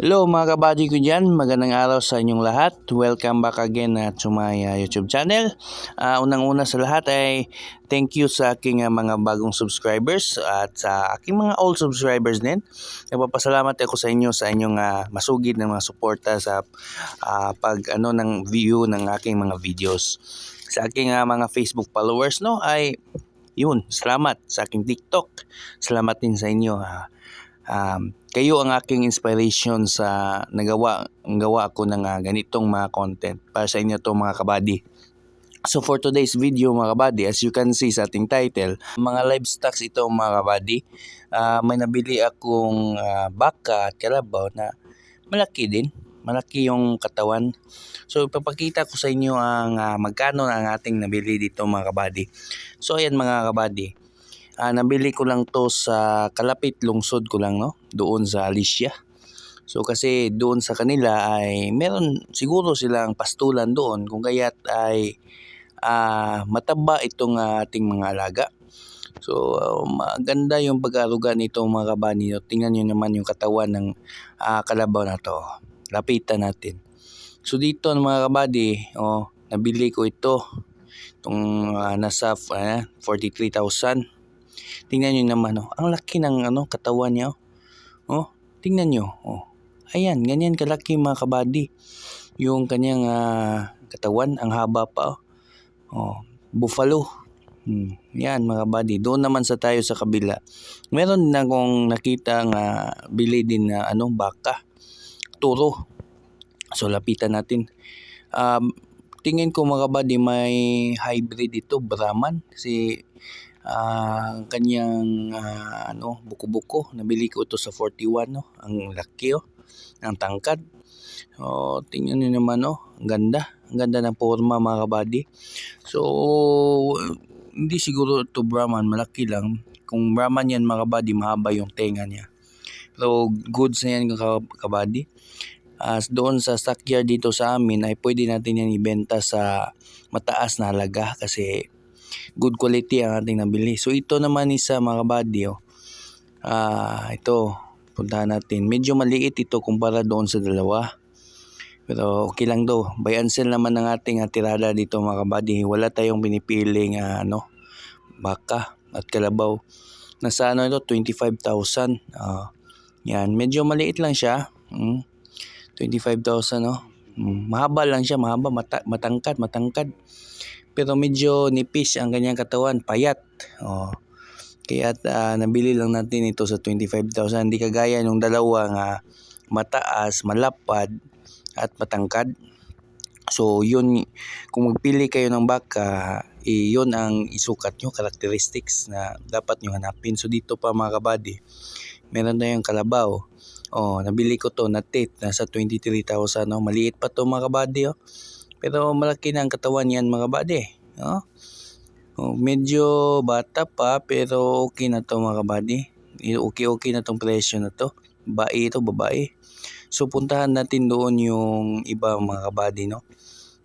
Hello mga kabady ko dyan, magandang araw sa inyong lahat. Welcome back again at to my uh, YouTube channel. Uh, Unang-una sa lahat ay thank you sa aking uh, mga bagong subscribers at sa aking mga old subscribers din. Nagpapasalamat ako sa inyo sa inyong uh, masugid ng mga suporta sa uh, pag ano ng view ng aking mga videos. Sa aking uh, mga Facebook followers no ay yun, salamat sa aking TikTok. Salamat din sa inyo. Uh, um, kayo ang aking inspiration sa nagawa ang gawa ko ng uh, ganitong mga content para sa inyo to mga kabady. So for today's video mga kabady, as you can see sa ating title, mga livestock ito mga kabady. Uh, may nabili akong uh, baka at kalabaw na malaki din. Malaki yung katawan. So ipapakita ko sa inyo ang uh, magkano ang ating nabili dito mga kabady. So ayan mga kabady. Uh, nabili ko lang to sa kalapit lungsod ko lang no, doon sa Alicia. So kasi doon sa kanila ay meron siguro silang pastulan doon kung kaya't ay uh, mataba itong ating mga alaga. So uh, maganda yung pag-aruga nito mga kabani. Tingnan nyo naman yung katawan ng uh, kalabaw na to. Lapitan natin. So dito mga kabady, oh, nabili ko ito. Itong uh, nasa uh, 43,000 Tingnan nyo naman, oh. Ang laki ng ano, katawan niya, oh. oh tingnan nyo, oh. Ayan, ganyan kalaki mga kabady. Yung kanyang uh, katawan, ang haba pa, oh. oh buffalo. Hmm, yan mga kabady. Doon naman sa tayo sa kabila. Meron na akong nakita nga bili din na ano, baka. Turo. So lapitan natin. Um, tingin ko mga kabady may hybrid ito, Brahman. Kasi ang uh, kanyang uh, ano buko-buko. Nabili ko ito sa 41 no? Ang laki oh. Ang tangkad. Oh tingnan niyo naman oh. Ang ganda. Ang ganda ng forma mga kabady. So hindi siguro ito Brahman. Malaki lang. Kung Brahman yan mga kabady mahaba yung tenga niya. So goods na yan kabady. As doon sa stockyard dito sa amin ay pwede natin yan ibenta sa mataas na halaga kasi good quality ang ating nabili. So ito naman isa mga body oh. Ah, ito puntahan natin. Medyo maliit ito kumpara doon sa dalawa. Pero okay lang daw. Buy and naman ng ating tirada dito mga kabady. Wala tayong pinipiling uh, ano, baka at kalabaw. Nasa ano ito, 25,000. Uh, yan, medyo maliit lang siya. Mm, 25,000 no. Mm, mahaba lang siya, mahaba, mata, matangkad, matangkad pero medyo nipis ang kanyang katawan, payat. Oh. Kaya uh, nabili lang natin ito sa 25,000. Hindi kagaya ng dalawa nga mataas, malapad at matangkad. So yun, kung magpili kayo ng baka, eh, yun ang isukat nyo, characteristics na dapat nyo hanapin. So dito pa mga kabady, meron na yung kalabaw. Oh, nabili ko to na tit, nasa 23,000. No? Maliit pa to mga kabady. Oh. Pero malaki na ang katawan yan mga bade. No? Oh, medyo bata pa pero okay na to mga kabady. Okay-okay na tong presyo na to. Babae ito, babae. So puntahan natin doon yung iba mga kabady no.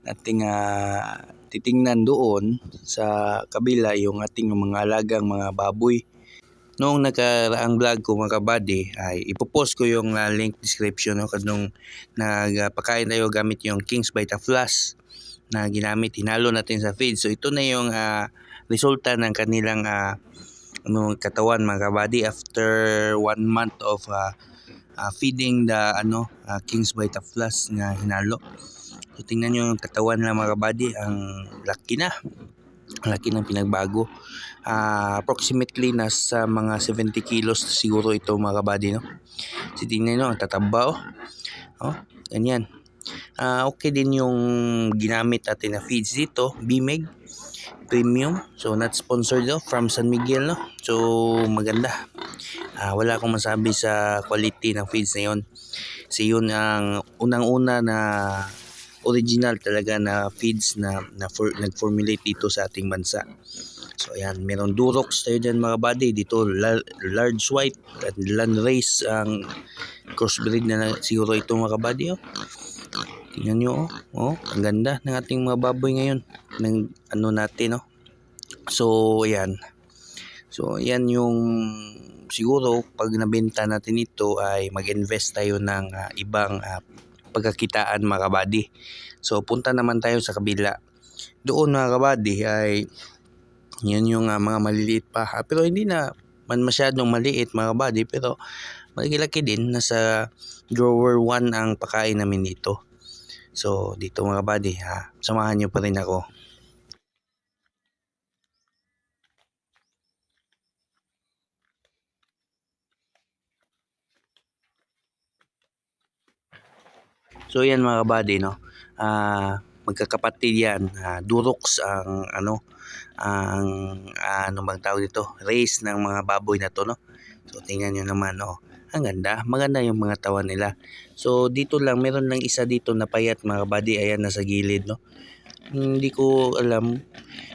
Ating uh, titingnan doon sa kabila yung ating mga alagang mga baboy. Noong nakaraang vlog ko mga kabady ay ipopost ko yung uh, link description no kadong nagpakain tayo gamit yung King's Vita Plus na ginamit hinalo natin sa feed. So ito na yung uh, resulta ng kanilang uh, ano katawan mga kabady after one month of uh, uh, feeding the ano uh, King's Vita Plus na hinalo. So tingnan niyo yung katawan ng mga kabady ang laki na. Laki ng pinagbago uh, approximately nasa mga 70 kilos siguro ito mga kabady no. So tingnan nyo, ang tataba oh. oh ganyan. Uh, okay din yung ginamit natin na feeds dito, Bimeg Premium. So not sponsored no, from San Miguel no. So maganda. Uh, wala akong masabi sa quality ng feeds na yon. Kasi yun ang unang-una na original talaga na feeds na, na for, nag-formulate dito sa ating bansa. So ayan, meron Durox tayo dyan mga buddy. Dito large white at land race ang crossbreed na siguro ito mga buddy. Oh. Tingnan nyo oh. oh. Ang ganda ng ating mga baboy ngayon. Ng ano natin oh. So ayan. So ayan yung siguro pag nabenta natin ito ay mag-invest tayo ng ah, ibang ah, pagkakitaan mga kabady. So punta naman tayo sa kabila. Doon mga kabady ay yun yung ah, mga maliliit pa. Ah, pero hindi na man masyadong maliit mga kabady pero malaki-laki din. Nasa drawer 1 ang pakain namin dito. So dito mga kabady ha, samahan nyo pa rin ako. So yan mga kabady no. Ah magkakapatid yan. Ah, duroks ang ano ang ah, ano bang tawag dito? Race ng mga baboy na to no. So tingnan niyo naman oh. Ang ganda, maganda yung mga tawan nila. So dito lang meron lang isa dito na payat mga kabady ayan nasa gilid no. Hindi ko alam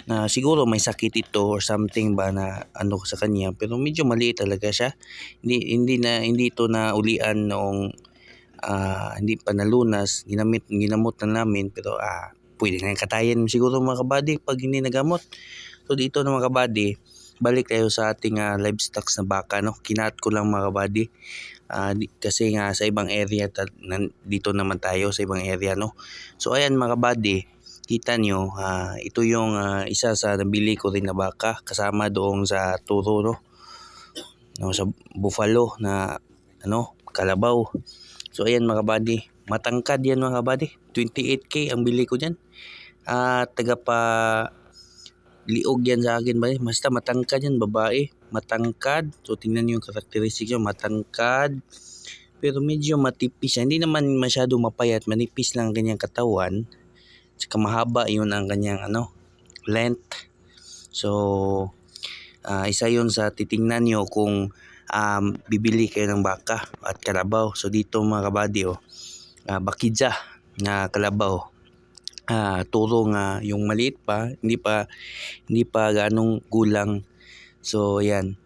na siguro may sakit ito or something ba na ano sa kanya pero medyo maliit talaga siya. Hindi hindi na hindi ito na ulian noong ah, hindi pa nalunas, ginamit, ginamot na namin pero ah, pwede na yung katayin siguro mga kabady pag hindi nagamot. So dito na mga kabady, balik tayo sa ating ah, livestock na baka. No? Kinat ko lang mga kabady. Ah, di- kasi nga sa ibang area, ta- nan- dito naman tayo sa ibang area. No? So ayan mga kabady, kita nyo, ah, ito yung ah, isa sa nabili ko rin na baka kasama doong sa turo no? no sa buffalo na ano kalabaw So ayan mga buddy, matangkad yan mga buddy. 28k ang bili ko diyan. Ah, taga pa liog yan sa akin ba? Basta matangkad yan, babae. Matangkad. So tingnan niyo yung karakteristik niya, matangkad. Pero medyo matipis siya. Hindi naman masyado mapayat, manipis lang ang kanyang katawan. Tsaka mahaba yun ang kanyang ano, length. So, ah, isa yun sa titingnan nyo kung um, bibili kayo ng baka at kalabaw. So dito mga kabady oh, uh, bakidja na kalabaw. Ah, turo nga yung maliit pa, hindi pa hindi pa ganong gulang. So yan.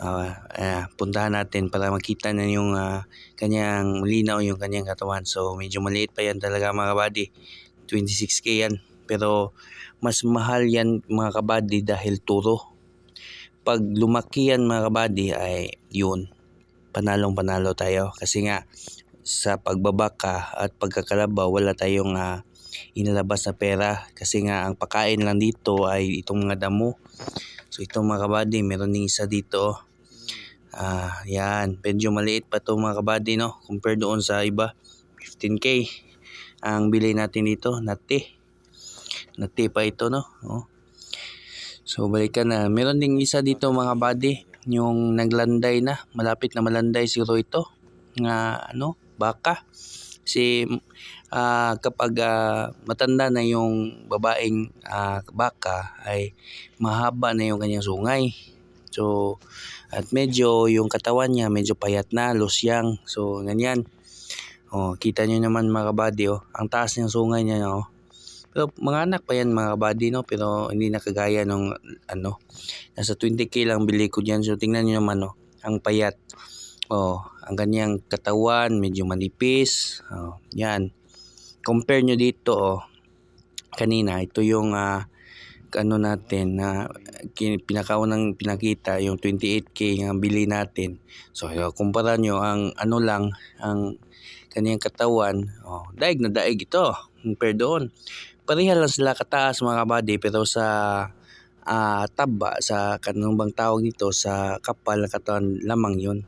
Ah, ah, puntahan natin para makita na yung ah, kanyang linaw yung kanyang katawan. So medyo maliit pa yan talaga mga kabady. 26k yan. Pero mas mahal yan mga kabady dahil turo pag lumaki yan mga kabady ay yun, panalong panalo tayo. Kasi nga sa pagbabaka at pagkakalabaw wala tayong uh, inalabas na pera. Kasi nga ang pakain lang dito ay itong mga damo. So itong mga kabady, meron ding isa dito. Ah, yan. Medyo maliit pa to mga kabady no. Compare doon sa iba. 15k ang bili natin dito. Nati. Nati pa ito no. Oh. So balikan na. Meron ding isa dito mga buddy, yung naglanday na, malapit na malanday siguro ito. Nga ano, baka. Si ah, kapag ah, matanda na yung babaeng ah, baka ay mahaba na yung kanyang sungay. So at medyo yung katawan niya medyo payat na, losyang. So ganyan. Oh, kita niyo naman mga kabady oh. Ang taas ng sungay niya oh. Pero mga anak pa yan mga kabady no, pero hindi nakagaya nung ano, nasa 20k lang bili ko diyan. So tingnan niyo naman no, ang payat. Oh, ang kanyang katawan medyo manipis. Oh, yan. Compare nyo dito oh. Kanina ito yung ah, ano natin na kin- pinakaunang pinakita yung 28k ang bili natin. So kumpara nyo ang ano lang ang kaniyang katawan, oh, daig na daig ito compare doon pareha lang sila kataas mga kabady pero sa ah, taba sa kanong bang tawag nito sa kapal na katawan lamang yun.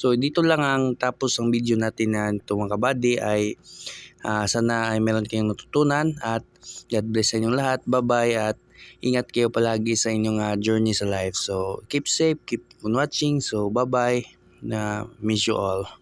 So dito lang ang tapos ang video natin na ito mga kabady ay ah, sana ay meron kayong natutunan at God bless sa inyong lahat. Bye-bye at ingat kayo palagi sa inyong ah, journey sa life. So keep safe, keep on watching. So bye-bye na miss you all.